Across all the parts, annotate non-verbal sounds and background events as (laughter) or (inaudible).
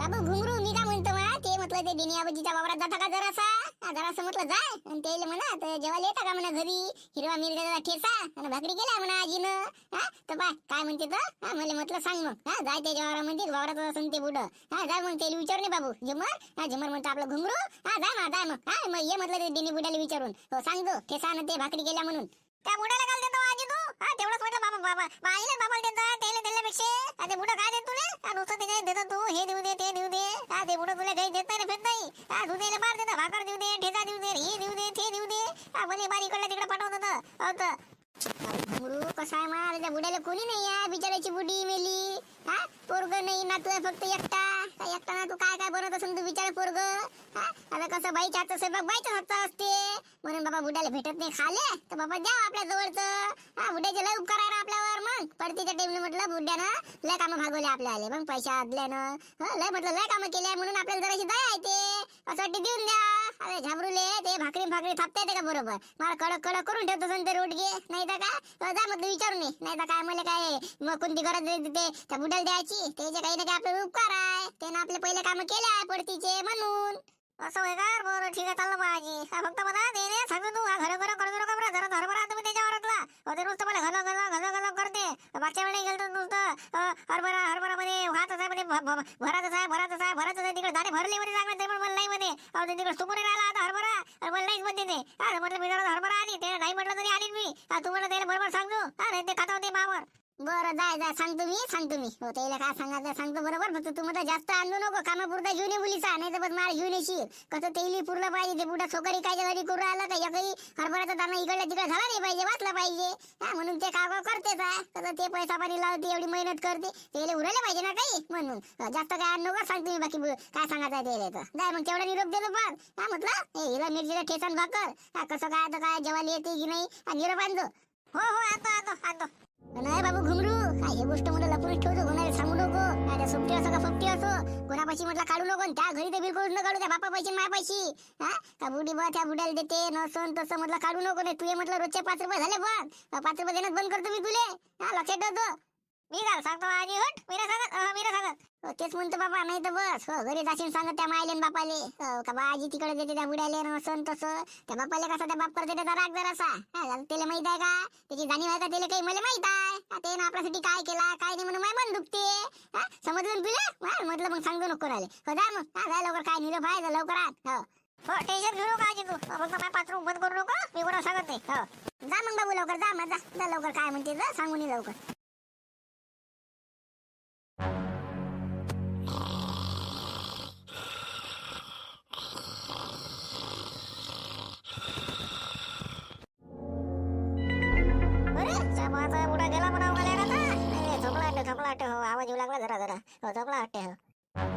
बाबू घुंगरू मी काय म्हणतो मा? ते म्हटलं ते बिनी आबाजीच्या वावरात जाता का जरासा? हा, जरासं म्हटलं जाय आणि ते म्हणा तर जेवायला येता का म्हणा घरी? हिरवा मिरच्याचा ठेसा आणि भाकरी केला म्हणा आजीनं. हा तर बाय काय म्हणते तर? हा मला म्हटलं सांग मग. हा जाय त्याच्या वावरामध्ये वावरात असं ते बुड हा जा मग त्याला विचार नाही बाबू. झुमर हा झुमर म्हणतो आपलं घुंगरू हा जाय मग जाय मग. हा मग ये म्हटलं ते बिनी बुड्याला विचारून. हो सांगतो ठेसा ना ते भाकरी केल्या म्हणून. त्या बुडाला काल देतो आजी तू. हा तेवढंच म्हटलं बाबा बाबा बाईला बाबाला देता त्याला दिल्यापेक्षा हा, ते बुडं काय देत तुले? हा, नुसतं ते काय देतो तू. हे देऊ दे ते देऊ दे. हा ते बुडं तुला काही देत नाही रे, भेट नाही. हा तू त्याला बार देता भाकर देऊ दे ठेचा देऊ दे हे देऊ दे ते देऊ दे. हा भले बारी इकडला तिकडे पाठवत होतं कसा आहे मला त्या बुड्याला कोणी नाही आहे बिचाराची बुडी मेली. हा? पोरग नाही ना तू फक्त एकटा. काय एकटा ना तू काय काय बनवत असेल तू बिचारा पोरग? हा? आता कसं बाईच्या हातचं स्वयंपाक बाईच्या हातचा असते. म्हणून बाबा बुड्याला भेटत नाही खाले. तर बाबा द्या आपल्या जवळचं. हा बुड्याचे लय उपकार आहे आपल्यावर मग. पडतीच्या टाइमला म्हटलं बुड्यानं लय कामं भागवले आपल्या आले मग पैसा आदल्यानं. लय म्हटलं लय कामं केले म्हणून आपल्याला जराशी दया येते. असं वाटते देऊन द्या. अरे झाबरूले ते भाकरी भाकरी थापता येते का बरोबर? मला कडक कडक करून ठेवतो असेल रोड रोडगे नाही तर काय? जा मग विचारून नये नाही तर काय मला काय मग कोणती गरज नाही ते त्या बुड्याला द्यायची. त्याचे काही ना काही आपले उपकार आहे. त्यानं आपले पहिले कामं केले आहे पडतीचे म्हणून. असं होय का? बरं ठीक आहे चाललं पाहिजे फक्त मला ते रे सांगतो तू. घर घर करू नका बरं? जरा हरभरा आता मी त्याच्या वरातला ते नुसतं मला घन घन घन घन करते. मागच्या वेळेला गेलो नुसतं. हरभरा हरभरा मध्ये वाहतच आहे म्हणजे भरातच आहे भरातच आहे भरातच आहे. तिकडे दाणे भरले म्हणजे मध्ये सांगत ते पण मला नाही अहो ते तिकडे राहिला आता हरभरा. आणि नाहीच म्हणते ते. अरे म्हटलं मी जरा हरभरा आली. ते नाही म्हटलं तरी आली मी. तुम्हाला त्याला बरोबर सांगतो. अरे नाही ते खाता होते मावर. बरं जाय जाय. सांगतो मी सांगतो मी. हो त्याला काय सांगायचं सांगतो. बरोबर? फक्त तू मला जास्त आणू नको. कामापुरता घेऊन ये मुलीचा. नाही तर बस मला घेऊन येशील. कसं तेली पुरलं पाहिजे. ते पुढं सोकरी काय घरी करू आला का? एकही हरभराचा दाना इकडला तिकडे झाला नाही पाहिजे वाचला पाहिजे. हा म्हणून ते काम करतेच आहे कसं ते पैसा पाणी लावते एवढी मेहनत करते. त्याला उरायला पाहिजे ना काही? म्हणून. जास्त काय आणू नको सांगतो मी बाकी काय सांगायचं त्याला तर. जाय मग तेवढा निरोप देतो पण. हा म्हटलं? हे हिरा मिरचीला ठेचण भाकर. हा कसं काय आता काय? जेवायला येते की नाही? निरोप आणतो हो हो आतो आतो आतो. नाही बाबू घुमरू. काय हे गोष्ट मला लपून ठेवतो. कोणाला सांगू नको. काय त्या सुट्टी असो का फुकटी असो कोणापाशी म्हटलं काढू नको त्या घरी ते बिलकुल न काढू त्या बापा पैसे माया पैशी हा? का बुडी बा त्या बुड्याला देते नसून तसं म्हटलं काढू नको. नाही तुझे म्हटलं रोजचे पाच रुपये झाले पण पाच रुपये देणं बंद करतो मी तुले. हा लक्षात ठेवतो मी काय सांगतो आजी हट. मीरा सांगत मीरा सांगत. तेच म्हणतो बाबा नाही तर बस. हो घरी जाशील सांगत त्या मायले बापाले. हो, का बा आजी तिकडे देते त्या बुड्याले नसन तसं. त्या बापाले कसा त्या बाप करते त्याचा राग जरासा. त्याला माहीत आहे का? त्याची जाणीव आहे का त्याला काही? मला माहीत आहे. ते ना आपल्यासाठी काय केला काय नाही म्हणून माय मन दुखते. हा, समजलं तुला? म्हटलं मग सांगतो नको राहिले. हो जा मग. काय जा लवकर. काय निरोप आहे? लवकर आत हो. हो टेन्शन घेऊ नका आजी तू. हो, फक्त माझ्या पाच. रूम बंद करू नको. मी कोणा सांगत नाही. हो. जा मग बाबू लवकर. जा मग जा लवकर. काय म्हणते जा सांगून ये लवकर. झोपला वाटतं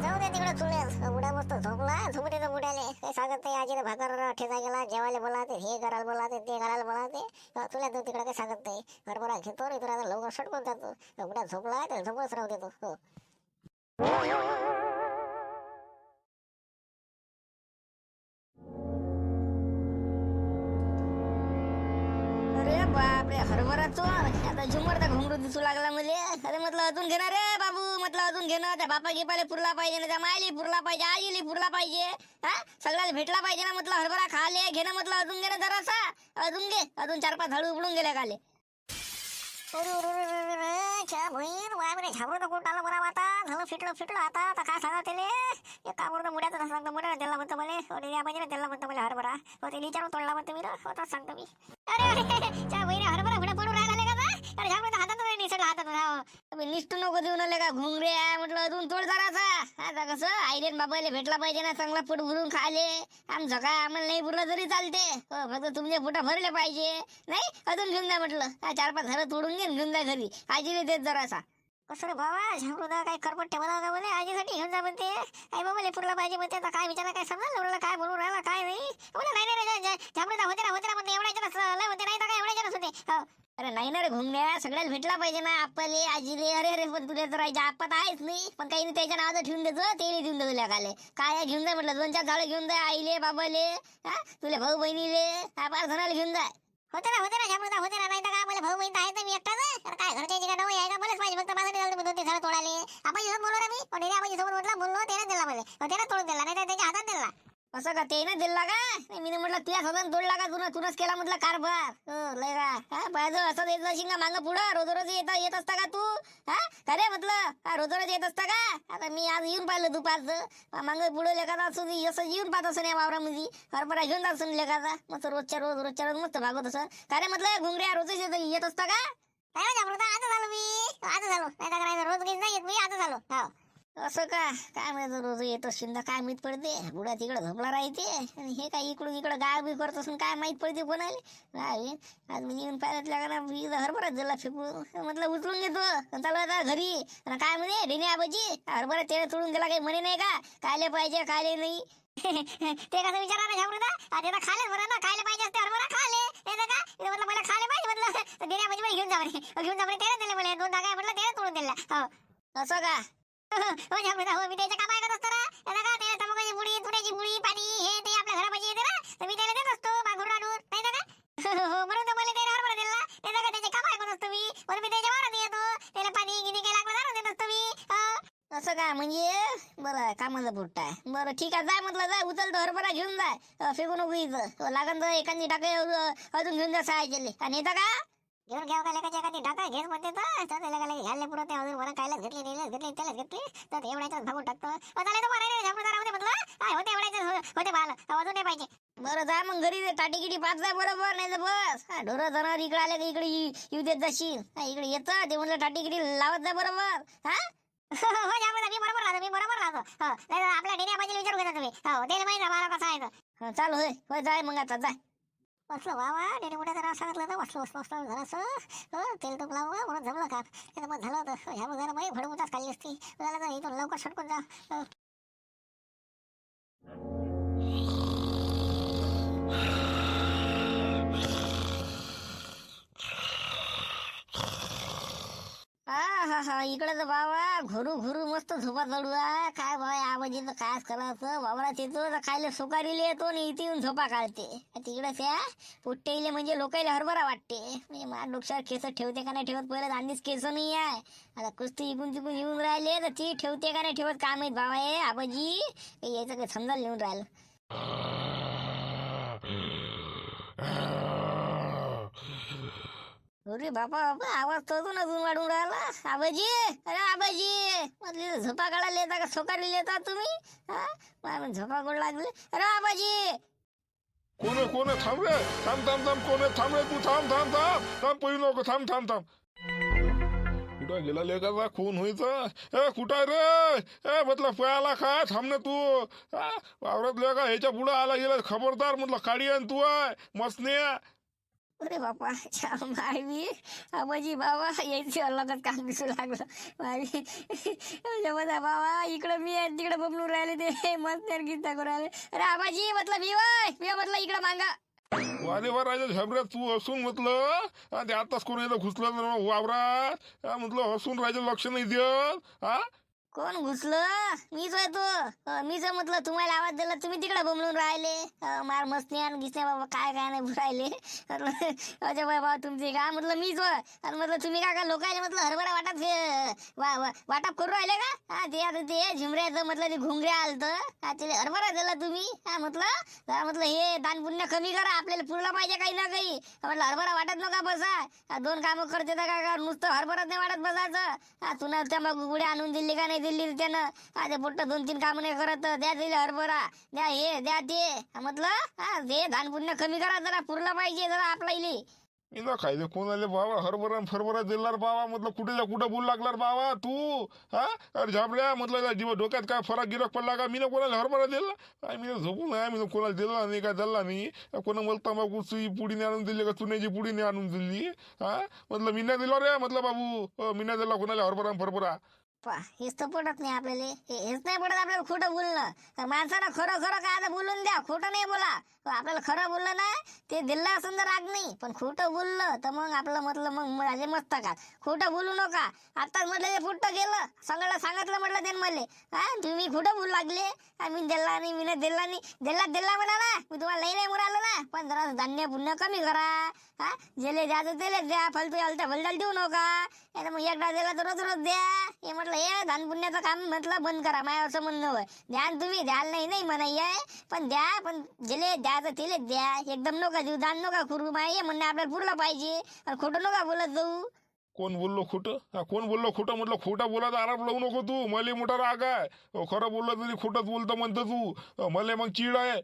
जाऊ दे तिकडे चुले उड्या मस्त झोपला झोपते तर बुड्याले काही सांगत नाही आजीने भाकर ठेचा गेला जेवायला बोलाते हे करायला बोलाते ते करायला बोलाते हो, तुला तू तिकडे काही सांगत नाही हरभरा घेतो रे तुला लवकर सटकून जातो हो, झोपला तर झोपच राहू देतो हो अरे बापरे हरभरा चोर आता झुमर तर घुमरू दिसू लागला मले. अरे म्हटलं अजून घेणार रे बाबू म्हटलं अजून घेणं त्या बापा गिपाले पुरला पाहिजे ना त्या मायली पुरला पाहिजे आईली पुरला पाहिजे. हा? सगळ्याला भेटला पाहिजे ना म्हटलं हरभरा खाले घेणं म्हटलं अजून घेणं जरासा. अजून घे. अजून चार पाच झाडू उपडून गेले खाले. अरे च्या बहीण वाय बरे झाबरू तर कोण आलं बरा आता. झालं फिटलं फिटलं आता. आता काय सांगा त्याले? एक कामवर मुड्याचं सांगतो मुड्या त्याला म्हणतो मला. अरे हो, या पाहिजे त्याला म्हणतो मला हरभरा. हो ते विचारून तोडला म्हणतो मी रे. हो, सांगतो मी. अरे अरे च्या बहिणी हरभरा फिडा पडून राहिला का बा? अरे झाबरू तर हातात नाही निसडला हातात राहावं हो. तुम्ही लिस्ट नको देऊन आले का घुंगऱ्या अजून तोड जरासा. आता कसं आईले बाबाले भेटला पाहिजे ना चांगला पोट भरून खाले आमचं काय आम्हाला नाही पुरलं तरी चालते. हो फक्त तुमचे पोटा भरले पाहिजे. नाही अजून घेऊन जा म्हटलं. चार पाच झालं तोडून घेऊन घेऊन जा घरी. आजीने देत जरासा. कसं रे बाबा? झाबरू दा काय करपट ठेवला का म्हणे आजीसाठी घेऊन जा म्हणते. आई बाबा पुरला पाहिजे म्हणते. आता काय विचारा काय समजा एवढं काय बोलू राहिला काय नाही. बोला नाही नाही रे दा होते ना होते ना म्हणते. एवढ्या जनस लय म्हणते नाही तर काय एवढ्या जनस होते अरे नाही ना रे घुमण्या. सगळ्याला भेटला पाहिजे ना. आपले आजीले. अरे अरे पण तुला तर आईच्या आप्पा तर आहेच नाही. पण काही नाही त्याच्या नावाचं ठेवून देतो तेले देऊन देतो लेखाले काय घेऊन जा म्हटलं. दोन चार झाडं घेऊन जा आईले बाबाले. हा? तुला भाऊ बहिणीले. हा पाच जणाला घेऊन जाय होते ना होते ना झमरुदा होते ना नाही तर काय मला भाऊ बहीण तर आहे तर मी एकटाच तर काय घरच्या का नवं आहे का मलाच पाहिजे फक्त माझं जाऊ दे दोन तीन झाडं तोडाले. आपण सोबत बोललो ना मी. पण डेरी आपण सोबत म्हटलं बोललो त्याने दिला मला. पण त्याने तोडून दिला नाही त्याच्या हातात दिला. असं का? ते ना दिला का मी म्हटलं तुझ्या स्वतः तोडला का तुला तुनच केला म्हटलं कारभार. लय का हा पाहिजे असं येत असेल का मागं पुढं? रोज रोज येत येत असता का तू? हा? खरे म्हटलं रोज रोज येत असता का? आता मी आज येऊन पाहिलं दुपारचं. मागं पुढं लेखाचा असं असं येऊन पाहत असं या वावरामध्ये. हरभरा घेऊन जात असं लेखाचा. मस्त रोजच्या रोज रोजच्या रोज मस्त भागवत असं. खरे म्हटलं घुंगड्या रोजच येत येत असता का? काय हो, ना आता झालो मी. आता झालो. नाही तर काय रोज घेऊन नाही येत मी आता झालो. हा. असं का? काय माहिती रोज येत असशील ना काय माहीत पडते? बुडा तिकडे झोपला राहते. आणि हे काय इकडून इकडं गाय बी करत असून काय माहीत पडते कोणाला? काय आज मी येऊन पाहिल्यातल्या का ना हरभरा दिला फेकू. म्हटलं उचलून घेतो. चालू आता घरी. आणि काय म्हणे? डेने आबाजी हरभरा तेल तोडून दिला काही म्हणे नाही का? कायले पाहिजे कायले नाही. (laughs) ते कसं विचारा ना? झमरुदा आता त्याला खाले बरं ना? खायला पाहिजे असते हरभरा खाले. नाही का? म्हटलं मला खायला पाहिजे म्हटलं. देण्या म्हणजे घेऊन जा म्हणे. घेऊन जा म्हणे. तेरा दिले मला. दोन धागा म्हटलं तेरा तोडून दिला. हो. असं का? हो हो मी त्याच्या काम ऐकत असतो ना का त्याला तंबाखूची पुडी पुडी पाणी हे ते आपल्या घरापाशी येते ना तर मी त्याला देत असतो मागून नाही हो म्हणून तर मला हरभरा दिला त्याचा का त्याचे काम ऐकत असतो मी म्हणून मी त्याच्या वारात येतो त्याला पाणी गिनी काय लागलं जाणून देत असतो मी असं का म्हणजे बरं कामाचा पुट्टा आहे बरं ठीक आहे जाय म्हटलं जाय उचल तो हरभरा घेऊन जाय फेकून फेकू लागन तर एखादी टाके अजून घेऊन जा सहायचे आणि येतं का घेऊन घ्यावं का लेकाच्या एखादी डाका घेत म्हणते तर तर त्याला काय घ्यायला पुढं ते अजून मला कायलाच घेतले नेलेच घेतले त्यालाच घेतले. तर ते एवढ्याच भागून टाकतो. त्याला तर नाही झमरुदार होते म्हटलं काय होते एवढ्याच? होते पाहिलं अजून नाही पाहिजे. बरं जा मग घरी टाटी गिटी पाच जा बरोबर नाही तर बस. हा, ढोरं जनावर इकडे आले का इकडे येऊ देत जाशील. हा, इकडे येतं ते म्हटलं टाटी गिटी लावत जा बरोबर. हा? (laughs) हो झमरुदा मी बरोबर राहतो मी बरोबर राहतो. हो नाही तर आपल्या डेन्या पाहिजे विचारू घेता तुम्ही. हो त्याला माहिती मला कसं आहे तर. हा, चाल होय. होय जाय मग आता जाय बसलो वा वा डेने मोठ्या जरा सांगितलं तर बसलो बसलो बसलो जरासं हो तेल टोप लावू म्हणून जमलं का? नाही मग झालं होतं. ह्या जरा माही भडमुताच खाली असती. झालं तर इथून लवकर सटकून जा. हा हा हा. इकडे तर बाबा घुरू घुरू मस्त झोपा चढू आहे. काय बाबा आवाजीचं काय करायचं बाबा येतो तर खायला सुकारीला येतो आणि इथे येऊन झोपा काढते. तिकडे त्या पोट्टेले म्हणजे लोकायला हरभरा वाटते. म्हणजे माझ्या डोक्यावर केस ठेवते का नाही ठेवत? पहिलं अंदीच केस नाही आहे. आता कुस्ती इकून तिकून येऊन राहिले तर ती ठेवते का नाही ठेवत? काम आहेत बाबा हे आबाजी. यायचं काय समजायला लिहून राहिलं. अरे बापा बापा आवाज तो ना अजून वाढून राहिला. आबाजी अरे आबाजी म्हटलं झोपा काढायला येता का? सोकारी येता तुम्ही? हा? झोपा गोड लागले. अरे आबाजी! कोण आहे कोण आहे? थांब रे. थांब थांब थांब कोण आहे? थांब रे तू थांब थांब थांब. थांब पहिली नको थांब थांब थांब. कुठं गेला लेकाचा खून व्हायचा? ए कुठं आहे रे? ए म्हटलं पळाला का? थांब ना तू. हा, वावरात लेका ह्याच्या पुढं आला गेला. खबरदार म्हटलं काढी आण तू आहे मसने अरे बापा मावी. आबाजी बाबा यायची अलगच काम दिसू लागलं. मावी. जेव्हा बाबा इकडं मी आहे तिकडं बबलू राहिले ते. मस्त गीता करू राहिले अरे आबाजी म्हटलं मी वय मी म्हटलं इकडं मांगा. वादेवर राजा झबऱ्यात तू हसून म्हटलं हा, ते आताच कोण येतं घुसलं वावरात. म्हटलं हसून राजा लक्ष नाही देत. हा? कोण घुसलं? मीच आहे तो. मीच म्हटलं तुम्हाला आवाज दिला तुम्ही तिकडे बमलून राहिले. मार मस्ती आणि गिसने बाबा काय काय नाही राहिले अजय बाबा तुमचे काय? म्हटलं मीच आणि म्हटलं तुम्ही काय का लोकांनी म्हटलं हरभरा वाटप वाटप वा- करू राहिले का? हा ते आता ते झिमऱ्याचं म्हटलं ते घुंगऱ्या आलतं. हा ते हरभरा दिला तुम्ही. हा म्हटलं जरा म्हटलं हे दान पुण्य कमी करा. आपल्याला पुरलं पाहिजे काही ना काही. म्हटलं हरभरा वाटत नका बसा. दोन कामं करते तर काय का नुसतं हरभरात नाही वाटत बसायचं. हा तुला त्या मग गुड्या आणून दिली का नाही दिली त्यानं हा ते पोट्ट दोन तीन काम नाही करत. द्या दिले हरभरा द्या हे द्या ते. म्हटलं हा ते धान पुण्य कमी करा जरा पुरला पाहिजे जरा आपला इले इला काय ते कोणाले बाबा हरभरा न फरभरा दिलार बाबा म्हटलं कुठे कुठं बोल लागलार बाबा तू? हा? अरे झापड्या म्हटलं जीव डोक्यात काय फरक गिरक पडला का? मी ना कोणाला हरभरा दिला? काय मी झोपून आहे मी कोणाला दिला नाही काय दिला नाही. कोणा मला तंबाखूची पुडी नाही आणून दिली का चुन्याची पुडी नाही आणून दिली? हा? म्हटलं मी नाही दिला रे म्हटलं बाबू. मी नाही दिला कोणाला हरभरा फरभरा? पा हेच तर पडत नाही आपल्याला. हे हेच नाही पडत आपल्याला खोटं बोलणं. तर माणसानं खरं खरं काय आता बोलून द्या खोटं नाही बोला. आपल्याला खरं बोललं ना ते दिलं असं तर राग नाही पण खोटं बोललं तर मग आपलं म्हटलं मग माझे मस्त का खोटं बोलू नका. आताच म्हटलं ते फुटतं गेलं. सगळं सांगितलं म्हटलं त्यानं मले. हा तुम्ही खोटं बोलू लागले. मी दिला नाही मी दिला नाही. दिला दिला म्हणा ना. मी तुम्हाला नाही नाही म्हणालो ना. पण जरा धान्य पुण्य कमी करा. हा जेले द्यायचं तेले द्या. फालतू हलत्या भलत्याला देऊ नका. नाही तर मग एकदा दिला तर रोज रोज द्या. हे म्हटलं हे दानपुण्याचं काम म्हटलं बंद करा. माझ्या असं म्हणणं होय ध्यान तुम्ही द्याल नाही नाही म्हणाय ये. पण द्या पण जेले द्याचं तिले द्या. एकदम नका देऊ दान नका करू माय हे म्हणणं आपल्याला पुरलं पाहिजे. खोटं नका बोलत जाऊ. कोण बोललो खोटं? हा, कोण बोललो खोटं म्हटलं खोटा बोलायचा आराम लावू नको तू. मला मोठा राग आहे. खरं बोललं तरी खोटंच बोलतं म्हणतं तू. मले मला मग चिड आहे.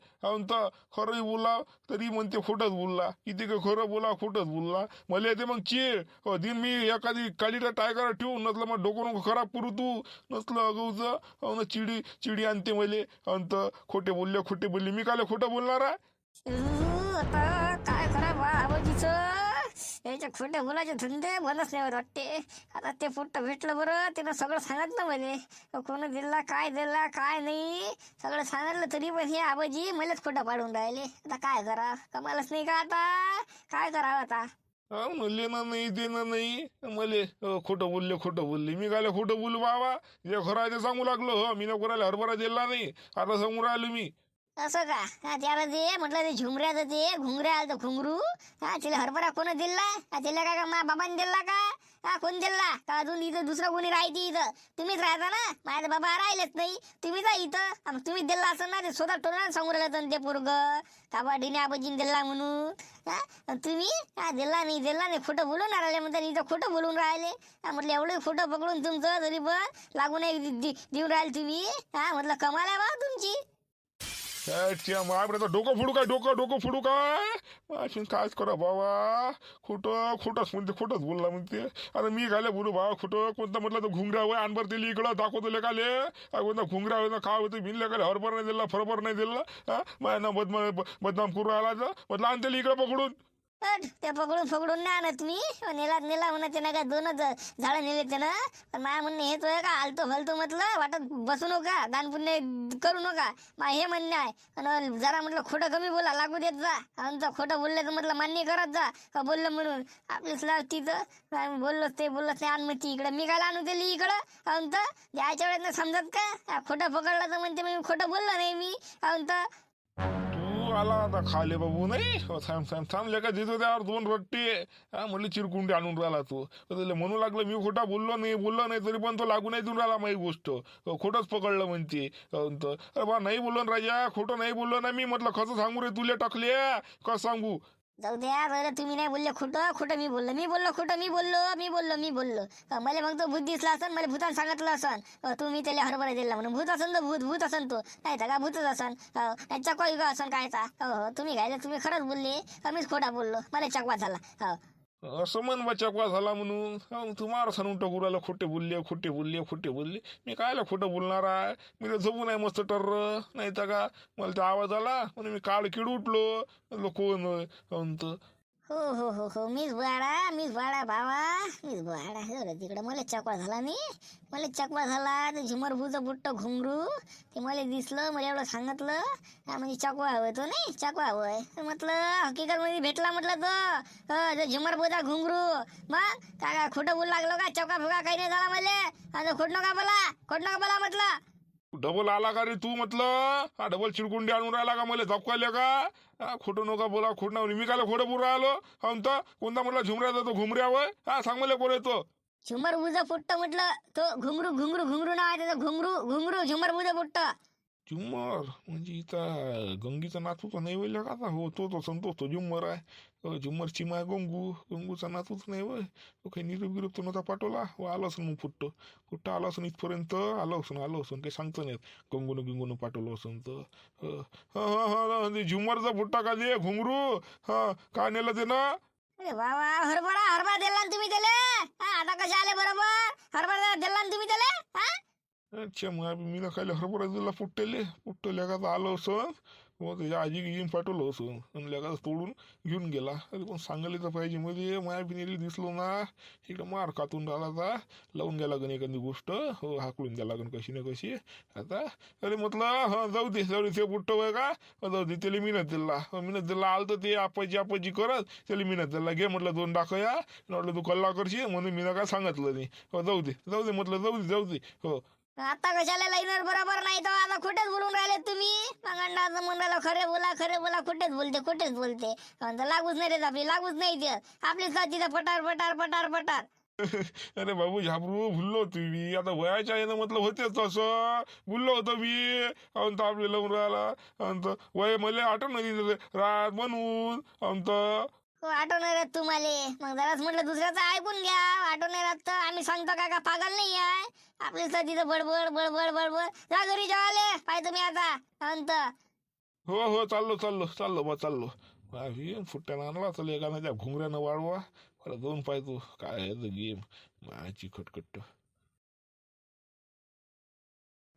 तर खरंही बोला तरी म्हणते खोटंच बोलला. किती का खरं बोला खोटंच बोलला. मला येते मग चिड. दिन मी एखादी काडीला टायगर ठेवून नसलं मग डोकं नको खराब करू तू. नसलं अगवचं अहो चिडी चिडी आणते मले. अंत खोटे बोलले खोटे बोलले. मी काले खोटं बोलणार आहे? आता काय करा बा याच्या खोट्या मुलाचे धंदे बनच नाही होत वाटते. आता ते पोट्ट भेटलं बरं त्यानं सगळं सांगितलं म्हणे. कोण दिला काय दिला काय नाही. सगळं सांगितलं तरी पण हे आबाजी मलाच खोटं पाडून राहिले. आता काय करा कमालच नाही का आता? काय करावं आता? हा म्हणले ना नाही देणं नाही. मले खोटं बोलले खोटं बोलले. मी काय खोटं बोलू बाबा? जे खरं आहे ते सांगू लागलो. हो मी कोणाला हरभरा दिला नाही. आता सांगू राहिलो मी. असं का? हा त्याला ते म्हटलं ते झुमऱ्याचं ते घुंगऱ्या आलं घुंगरू. हा तिला हरभरा कोण दिला? हा तिला काय का मा बाबाने दिला का? हा कोण दिला? का अजून इथं दुसरं कोणी राहायची इथं? तुम्हीच राहता ना? माझे बाबा राहिलेच नाही. तुम्ही जा इथं. तुम्ही दिला असं ना ते स्वतः टोळा सांगून राहिलं ते पोरग. का बा डिने आबाजीने दिला म्हणून. हा? तुम्ही? हा दिला नाही दिला नाही. खोटं बोलून राहिले म्हणतात इथं खोटं बोलून राहिले. हा म्हटलं एवढं खोटं पकडून तुमचं तरी पण लागून नाही देऊन राहिले तुम्ही. हा म्हटलं कमाल आहे बा तुमची. त्या महाबऱ्याचं डोकं फोडू काय? डोकं डोकं फोडू काय? असून कायच करा बाबा. खोटं खोटंच म्हणते खोटंच बोलला म्हणते. अरे मी घाले बोलू बाबा खोटं. कोणतं म्हटलं तर घुंगऱ्या होय आणबर दिली इकडं दाखवतो लेकाले. कोणता घुंगऱ्या होय ना काय होतं? बिन लेकाले हरभर नाही दिला फरभर नाही दिला. हा? ना बदनाम बदनाम करून राहिला तर. म्हटलं आणते इकडं पकडून. हट, ते पकडून पकडून नाही आणत मी. नेला नेला म्हणा त्यानं काय दोनच झाडं नेले त्यानं. पण माया म्हणणे हेच होय का आलतो हलतो म्हटलं वाटत बसू नका दानपुण्य करू नका. मा हे म्हणणे आहे. आणि जरा म्हटलं खोटं कमी बोला लागू देत जा. आमचं खोटं बोललं तर म्हटलं मान्य करत जा. का बोललं म्हणून? आपलीच लाव तिथं. बोललोच ते बोललोच नाही आण ती इकडं. मी काय आणू दिली इकडं? अंत द्यायच्या वेळेस समजत का? खोटं पकडलं तर म्हणते मी खोटं बोललो नाही मी. अंत तर? आला आता खाले बाबू नाही? हो, थांब थांब थांबले का देतो त्यावर दोन रट्टे हा म्हणले चिरकुंडी आणून राहिला तू. त्याला म्हणू लागलं मी खोटा बोललो नाही बोललो नाही तरी पण तो लागू नाही देऊन राहिला माझी गोष्ट. खोटंच पकडलं म्हणते. अरे बा नाही बोललो ना राजा खोटं नाही बोललो ना मी. म्हटलं कसं सांगू रे तुले टाकले कसं सांगू? जाऊ द्या बरं तुम्ही नाही बोलले खोटं खोटं मी बोललो. मी बोललो खोटं मी बोललो मी बोललो मी बोललो. मला मग तो भूत दिसला असन मला भूतान सांगितलं असन. तुम्ही त्याला हरभरा दिला म्हणून. भूत असन तो भूत भूत असन तो. नाही तर का भूतच असन? चकवा युगा असन कायचा हो हो तुम्ही घ्यायला तुम्ही खरंच बोलले. मीच खोटा बोललो? मला चकवा झाला. हो. असं मन बा झाला म्हणून? अहो, तू मार टाकू राहिलं खोटे बोलले खोटे बोलले खोटे बोलले. मी कायला खोटं बोलणार आहे? मी तर झोपून आहे मस्त टर्र नाही तर का? मला ते आवाज आला म्हणून मी काळ किड उठलो. म्हणलं हो हो हो हो. मीच बाळा मीच बाळा भावा. मीच बाळा. हो तिकडं मला चकवा झाला नाही मला चकवा झाला ते झुमर बुट्ट घुंगरू. ते मला दिसलं मला एवढं सांगितलं. हा म्हणजे चकवा हवं तो नाही चकवा हवंय. म्हटलं हकीकतमध्ये भेटला म्हटलं तो. हो तो झुमर बुजा घुंगरू. मग काय काय खोटं बोलू लागलो का? चौका फुका काही नाही झाला मला. आता खोट नका बोला खोट नका बोला म्हटलं. डबल आला का रे तू म्हटलं? हा डबल चिरकुंडी आणून राहिला का मला? झपकायला का? हा खोटं नका बोला खोट नका मी काय खोटं बोलू राहिलो? हा तर कोणता म्हटलं झुमऱ्याचा जातो घुमऱ्या वय हा सांग मला कोण येतो झुमर बुजा फुट्ट म्हटलं तो घुंगरू घुंगरू घुंगरू नाव आहे त्याचं घुंगरू घुंगरू झुमर बुजा फुटतं झुम्मर म्हणजे इथं गंगीचा नातूचा नाही वय का आता? हो तो तो संतोष तो झुम्मर आहे. अ, झुम्मरची माय गंगू गंगूचा नातूच नाही वय तो काही निरोप गिरोप तो नव्हता पाठवला? व आला असून मग फुट्ट. फुट्ट आला असून इथपर्यंत आलं असून आलं असून. काही सांगतो नाही गंगून गिंगून पाठवलं असून तर. अ, हा हा हा म्हणजे झुम्मरचा फुट्टा का दे घुंगरू? हा काय नेलं ते ना. अरे वा वा हरभरा हरभरा दिला तुम्ही त्याला? हा, आता कसे आले बरोबर? हरभरा दिला तुम्ही त्याला? हा? अच्छा मग मी ना खायला हरभरा दिला फुटलेले. फुटले का आता आलं असं. मग त्याच्या आजी गिजीन पाठवलं असं. आणि लेगाच तोडून घेऊन गेला. अरे पण सांगायला तर पाहिजे. मध्ये माया बिनेली दिसलो ना. इकडं मार कातून राहिला आता लावून द्या लागन एखादी गोष्ट. हो हाकलून द्या लागन कशी ना कशी. आता अरे म्हटलं हा जाऊ दे जाऊ दे ते पुट्ट वय का? जाऊ दे त्याला मिनत दिला. मिनत दिला आलं तर ते आपाजी आपजी करत. त्याला मिनत दिला. घे म्हटलं दोन टाकया म्हटलं तू कल्ला करशील? म्हणून मी काय सांगितलं नाही. हो जाऊ दे जाऊ दे म्हटलं जाऊ दे जाऊ दे. हो आता कशाला लाईनर बरोबर नाही तर आता खोटेच बोलून राहिले तुम्ही. मग अंडाचं म्हणलं खरे बोला खरे बोला खोटेच बोलते खोटेच बोलते. लागूच नाही रे आपली लागूच नाही ते आपलीच का तिथं पटार पटार पटार पटार. (laughs) अरे बाबू झाबरू भुललो तुम्ही आता वयाच्या येणं म्हटलं होतेच तसं. भुललो होतो मी. अंत आपले लावून राहिला अंत वय मला आठवण नाही दिलं रात बनवून अंत हो आठवणार आहेत तुम्हाला. मग जराच म्हटलं दुसऱ्याचं ऐकून घ्या. आठवणार आहेत तर आम्ही सांगतो का का पागल नाही आहे. आपली तर तिथं बडबड बडबड बडबड. जा घरी जेवाले पाहिजे तुम्ही आता. अंत हो हो चाललो चाललो चाललो बा चाललो. माझी फुट्ट्यानं आणला चल एका त्या घुंगऱ्यानं वाढवा. मला दोन पाहतो काय आहे गेम? माझी खटखट.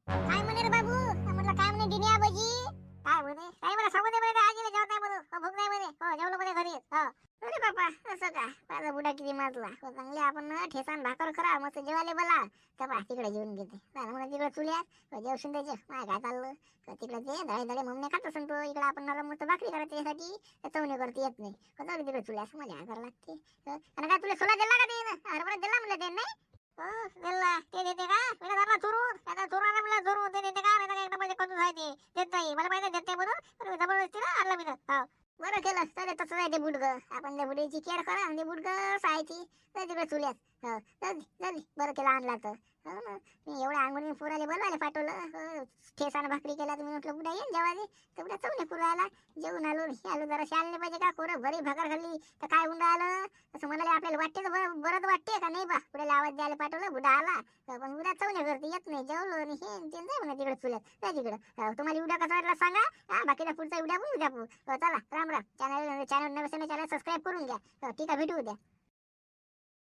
काय म्हणे रे बाबू? म्हटलं काय म्हणे डिनिया बाजी काय म्हणे? काय मला सांगू दे म्हणे आजीला जेवत नाही म्हणून हो, भूक नाही म्हणे. हो जेवलो हो. अरे बाबा असं का? माझा बुडा किती माजला. हो, चांगले आपण ठेसान भाकर करा मस्त जेवायला बोला. तर पा तिकडे जेवून घेते. झालं म्हणून तिकडे चुल्यात हो जेवशील त्याचे माय काय चाललं? तर तिकडे ते धडे धडे मम्मी खात असेल तो. इकडे आपण नरम मस्त भाकरी करा त्यासाठी चवणी करते येत नाही. हो जाऊ तिकडे चुल्यास मजा करायला लागते. हो, आणि काय तुला सोला दिला का ते? हरभरा दिला म्हणलं ते नाही दिला. ते देते का? मी घरला चुरून आता चुराला मला चुरू ते देते का? नाही एकदा म्हणजे कधून आहे देत नाही. मला माहिती देत नाही म्हणून. जबरदस्ती ना आणलं मी तर. हो. बरं केलं. तर तसं आहे ते बुडग आपण त्या बुडीची केअर करा आणि ते सायची. तिकडे चुल्यात. बरं केलं आणला तर हो ना मी एवढ्या आंघोळीने पुराले बोलवायला पाठवलं. हो ठेसानं भाकरी केला तुम्ही म्हटलं कुठे येईन जेवायला. तेवढ्या चौने पुरायला जेवून आलो हे आलो जरा शाळले पाहिजे का? कोरं भरी भाकर खाल्ली तर काय हुंडा आलं? असं म्हणाले आपल्याला वाटते तर बरंच वाटते का? नाही बा. पुढे आवाज द्यायला पाठवलं बुडा आला. पण उद्या चौने करते येत नाही. जेवलो आणि हे ते जाय म्हणा तिकडे चुल्यात जा तिकडं. तुम्हाला उद्या कसं वाटलं सांगा. हा बाकीला पुढचा उद्या पण उद्या चला राम राम. चॅनल चॅनल नवीन चॅनल सबस्क्राईब करून घ्या. ठीक आहे भेटू उद्या.